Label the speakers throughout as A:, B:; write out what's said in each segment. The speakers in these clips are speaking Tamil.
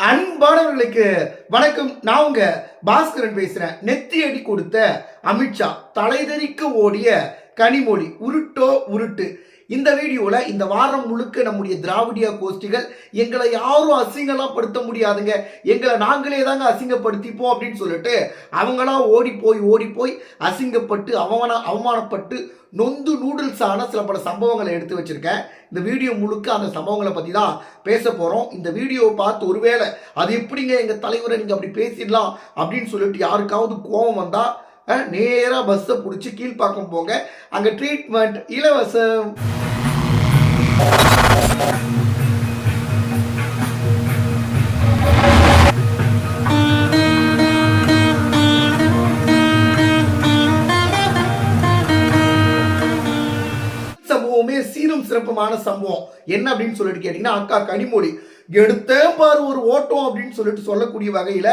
A: அன்பானவர்களுக்கு வணக்கம். நான் உங்க பாஸ்கரன் பேசுறேன். நெத்தி அடி கொடுத்த அமித்ஷா தலைதறிக்க ஓடிய கனிமொழி உருட்டோ உருட்டு. இந்த வீடியோவில் இந்த வாரம் முழுக்க நம்முடைய திராவிடியா கோஷ்டிகள் எங்களை யாரும் அசிங்கலாம் படுத்த முடியாதுங்க. எங்களை நாங்களே தாங்க அசிங்கப்படுத்திப்போம் அப்படின்னு சொல்லிட்டு அவங்களா ஓடி போய் ஓடி போய் அசிங்கப்பட்டு அவமான அவமானப்பட்டு நொந்து நூடுல்ஸ் ஆன சில பல சம்பவங்களை எடுத்து வச்சிருக்கேன். இந்த வீடியோ முழுக்க அந்த சம்பவங்களை பற்றி தான் பேச போகிறோம் இந்த வீடியோவை பார்த்து ஒருவேளை அது எப்படிங்க எங்கள் தலைவரை நீங்கள் அப்படி பேசிடலாம் அப்படின்னு சொல்லிட்டு யாருக்காவது கோபம் வந்தால் நேராக பஸ்ஸை பிடிச்சி கீழ்ப்பாக்கம் போங்க. அங்கே ட்ரீட்மெண்ட் இலவசம். சீரும் சிறப்புமான சம்பவம் என்ன அப்படின்னு சொல்லிட்டு கேட்டீங்கன்னா அக்கா கனிமொழி. எடுத்தே பாரு ஒரு ஓட்டம் அப்படின்னு சொல்லிட்டு சொல்லக்கூடிய வகையில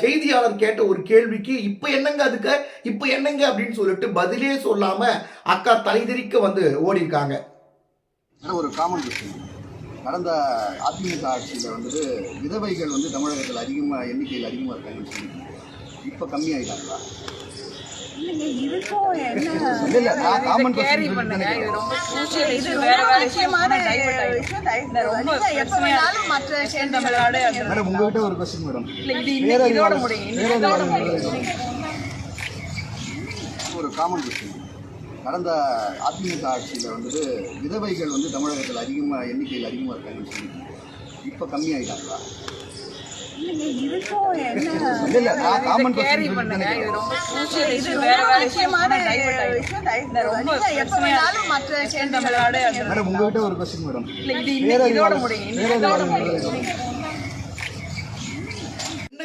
A: செய்தியாளர் கேட்ட ஒரு கேள்விக்கு இப்ப என்னங்க அதுக்கு? இப்ப என்னங்க அப்படின்னு சொல்லிட்டு பதிலே சொல்லாம அக்கா தலைதெறிக்க வந்து ஓடி இருக்காங்க
B: ஆனா ஒரு காமன் கொஸ்டின் கடந்த அதிமுக ஆட்சியில் வந்துட்டு விதவைகள் வந்து தமிழகத்தில் அதிகமாக எண்ணிக்கையில் அதிகமாக இருக்காங்கன்னு சொல்லி இப்போ மேடம் உங்ககிட்ட ஒரு கொஸ்டின் மேடம். ஒரு காமன் கொஸ்டின் கடந்த அதிமுக ஆட்சியில் வந்துட்டு விதவைகள் வந்து தமிழகத்தில் அதிகமாக எண்ணிக்கையில் அதிகமாக இருக்காங்கன்னு சொல்லி இப்போ கம்மியாயிட்டாங்களா? உங்ககிட்ட ஒரு கொஸ்டின் மேடம்.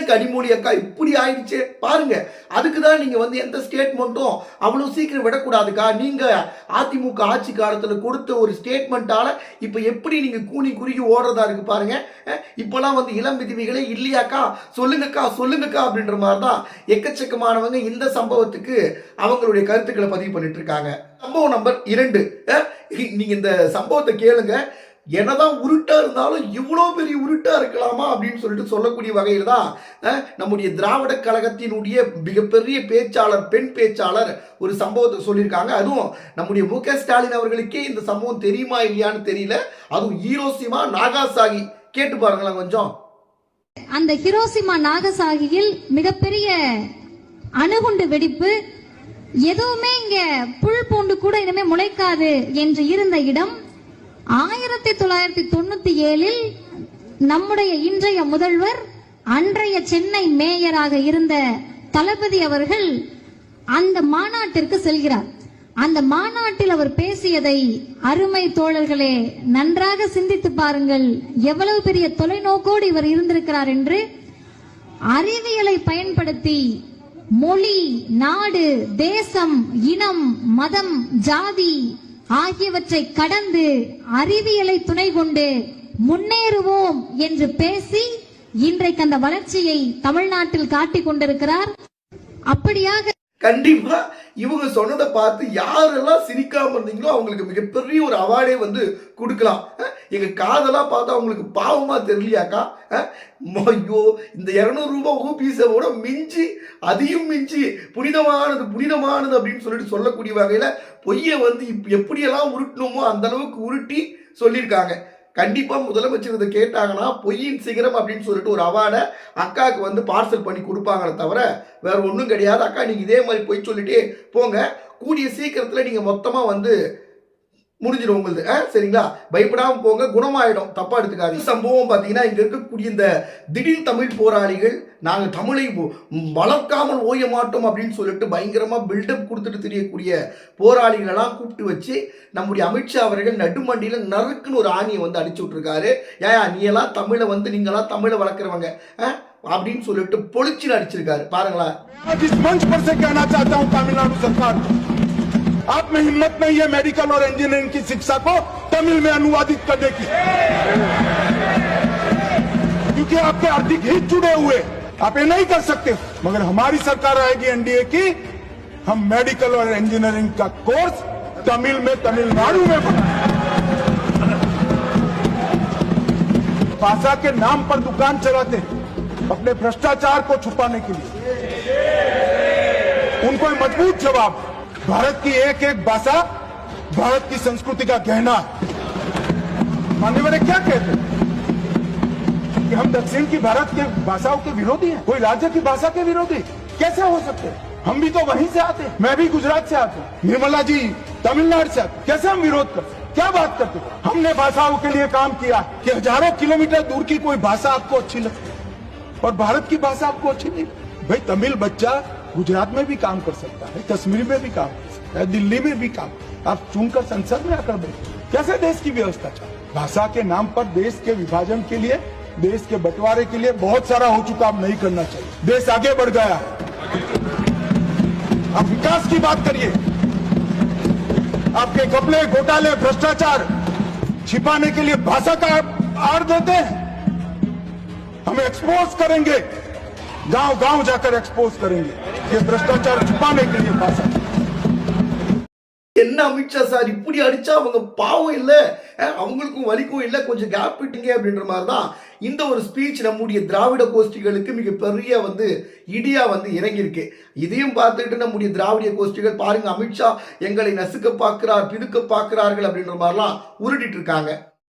A: கனிமொழி அக்கா இப்படி ஆயிடுச்சு. பாருங்க அதுக்கு தான் நீங்க வந்து எந்த ஸ்டேட்மெண்ட்டும் அவ்வளவு சீக்கிரம் விடக்கூடாதுக்கா? நீங்க அதிமுக ஆட்சி காலத்துல கொடுத்த ஒரு ஸ்டேட்மெண்ட்டால் இப்ப எப்படி நீங்க கூனி குறுகி ஓடுறதா இருக்கு பாருங்க. அஹ், இப்பெல்லாம் வந்து இளம் விதிவிகளே இல்லையாக்கா? சொல்லுங்கக்கா சொல்லுங்கக்கா அப்படின்ற மாதிரி தான் எக்கச்சக்கமானவங்க இந்த சம்பவத்துக்கு அவங்களுடைய கருத்துக்களை பதிவு பண்ணிட்டு இருக்காங்க. சம்பவம் நம்பர் இரண்டு. நீங்க இந்த சம்பவத்தை கேளுங்க. என்னதான் உருட்டா இருந்தாலும் இவ்வளோ பெரிய உருட்டா இருக்கலாமா அப்படின்னு சொல்லிட்டு சொல்லக்கூடிய வகையில் தான் நம்முடைய திராவிட கழகத்தினுடைய மிகப்பெரிய பேச்சாளர் பெண் பேச்சாளர் ஒரு சம்பவத்தை சொல்லியிருக்காங்க. அதுவும் நம்முடைய மு க ஸ்டாலின் அவர்களுக்கே இந்த சம்பவம் தெரியுமா இல்லையான்னு தெரியல. அதுவும் ஈரோசிமா நாகாசாகி கேட்டு பாருங்களேன் கொஞ்சம்.
C: அந்த ஹிரோசிமா நாகசாகியில் மிகப்பெரிய அணுகுண்டு வெடிப்பு எதுவுமே இங்க புல் பூண்டு கூட இனிமே முளைக்காது என்று இருந்த இடம் ஆயிரத்தி தொள்ளாயிரத்தி தொண்ணூத்தி ஏழில் நம்முடைய இன்றைய முதல்வர் அன்றைய சென்னை மேயராக இருந்த தளபதி அவர்கள் அந்த மாநாட்டிற்கு செல்கிறார். அந்த மாநாட்டில் அவர் பேசியதை அருமை தோழர்களே நன்றாக சிந்தித்து பாருங்கள். எவ்வளவு பெரிய தொலைநோக்கோடு இவர் இருந்திருக்கிறார் என்று அறிவியலை பயன்படுத்தி மொழி நாடு தேசம் இனம் மதம் ஜாதி ஆகியவற்றை கடந்து அறிவியலை துணை கொண்டு முன்னேறுவோம் என்று பேசி இன்றைக்கு அந்த வளர்ச்சியை தமிழ்நாட்டில் காட்டிக் கொண்டிருக்கிறார். அப்படியாக
A: கண்டிப்பா இவங்க சொன்னதை பார்த்து யாரெல்லாம் சிரிக்காம இருந்தீங்களோ அவங்களுக்கு மிகப்பெரிய ஒரு அவார்டே வந்து கொடுக்கலாம். எங்க காதெல்லாம் பார்த்தா அவங்களுக்கு பாவமா தெரியலையாக்கா? ஐயோ இந்த இரநூறு ரூபாய் ஊபிஸை விட மிஞ்சி அதையும் மிஞ்சி புனிதமானது புனிதமானது அப்படின்னு சொல்லிட்டு சொல்லக்கூடிய வகையில பொய்யை வந்து இப் எப்படியெல்லாம் உருட்டணுமோ அந்த அளவுக்கு உருட்டி சொல்லியிருக்காங்க. கண்டிப்பாக முதலமைச்சர் இதை கேட்டாங்கன்னா பொய்யின் சிகரம் அப்படின்னு சொல்லிட்டு ஒரு அவார்டை அக்காவுக்கு வந்து பார்சல் பண்ணி கொடுப்பாங்களே தவிர வேறு ஒன்றும் கிடையாது. அக்கா நீங்கள் இதே மாதிரி பொய் சொல்லிட்டே போங்க. கூடிய சீக்கிரத்தில் நீங்கள் மொத்தமாக வந்து முடிஞ்சிடும் உங்களுது. சரிங்களா? பயப்படாமல் போங்க குணமாயிடும். தப்பாக எடுத்துக்காது சம்பவம் பார்த்தீங்கன்னா இங்கே இருக்கக்கூடிய இந்த திடீர் தமிழ் போராளிகள் நாங்கள் தமிழை வளர்க்காமல் ஓய மாட்டோம் அப்படின்னு சொல்லிட்டு பயங்கரமாக பில்டப் கொடுத்துட்டு தெரியக்கூடிய போராளிகளெல்லாம் கூப்பிட்டு வச்சு நம்முடைய அமித்ஷா அவர்கள் நடுமண்டியில் நறுக்குன்னு ஒரு ஆணியை வந்து அடிச்சு விட்ருக்காரு ஏன் நீ எல்லாம் தமிழை வந்து நீங்களாம் தமிழை வளர்க்குறவங்க. அப்படின்னு சொல்லிட்டு பொழிச்சு அடிச்சிருக்காரு.
D: பாருங்களா தமிழ்நாடு आप में हिम्मत नहीं है मेडिकल और इंजीनियरिंग की शिक्षा को तमिल में अनुवादित करने की। क्योंकि आपके आर्थिक हित जुड़े हुए। आप ये नहीं कर सकते। मगर हमारी सरकार आएगी एनडीए की, हम मेडिकल और इंजीनियरिंग का कोर्स तमिल में, तमिलनाडु में भाषा के नाम पर दुकान चलाते अपने भ्रष्टाचार को छुपाने के लिए। उनको मज़बूत जवाब। भारत की एक एक भाषा भारत की संस्कृति का गहना। मानने वाले क्या कहते कि हम दक्षिण की भारत के भाषाओं के विरोधी हैं, कोई राज्य की भाषा के विरोधी? कैसे हो सकते? हम भी तो वहीं से आते मैं भी गुजरात से आता निर्मला जी तमिलनाडु से आते कैसे हम विरोध करते क्या बात करते हमने भाषाओं के लिए काम किया कि हज़ारों किलोमीटर दूर की कोई भाषा आपको अच्छी लगती और भारत की भाषा आपको अच्छी नहीं। भाई, तमिल बच्चा गुजरात में भी काम कर सकता है, कश्मीर में भी काम कर सकता है, दिल्ली में भी काम आप चुनकर संसद में आकर बैठे कैसे देश की व्यवस्था चाहिए भाषा के नाम पर देश के विभाजन के लिए, देश के बंटवारे के लिए बहुत सारा हो चुका, अब नहीं करना चाहिए। देश आगे बढ़ गया है। आप विकास की बात करिए। आपके कपड़े, घोटाले, भ्रष्टाचार छिपाने के लिए भाषा का आड़ देते हैं। हम एक्सपोज करेंगे। गाँव गाँव जाकर एक्सपोज करेंगे। ये भ्रष्टाचार छुपाने के लिए भाषा
A: என்ன அமித்ஷா சார் இப்படி அடிச்சா அவங்க பாவம் இல்ல அஹ், அவங்களுக்கும் வலிக்கும் இல்ல கொஞ்சம் கேப் விட்டீங்க அப்படின்ற மாதிரி தான் இந்த ஒரு ஸ்பீச் நம்முடைய திராவிட கோஷ்டிகளுக்கு மிகப்பெரிய வந்து இடியா வந்து இறங்கியிருக்கு இதையும் பார்த்துட்டு நம்முடைய திராவிட கோஷ்டிகள் பாருங்க அமித்ஷா எங்களை நசுக்க பார்க்கிறார் பிதுக்க பார்க்கிறார்கள் அப்படின்ற மாதிரிலாம் உருட்டிட்டு இருக்காங்க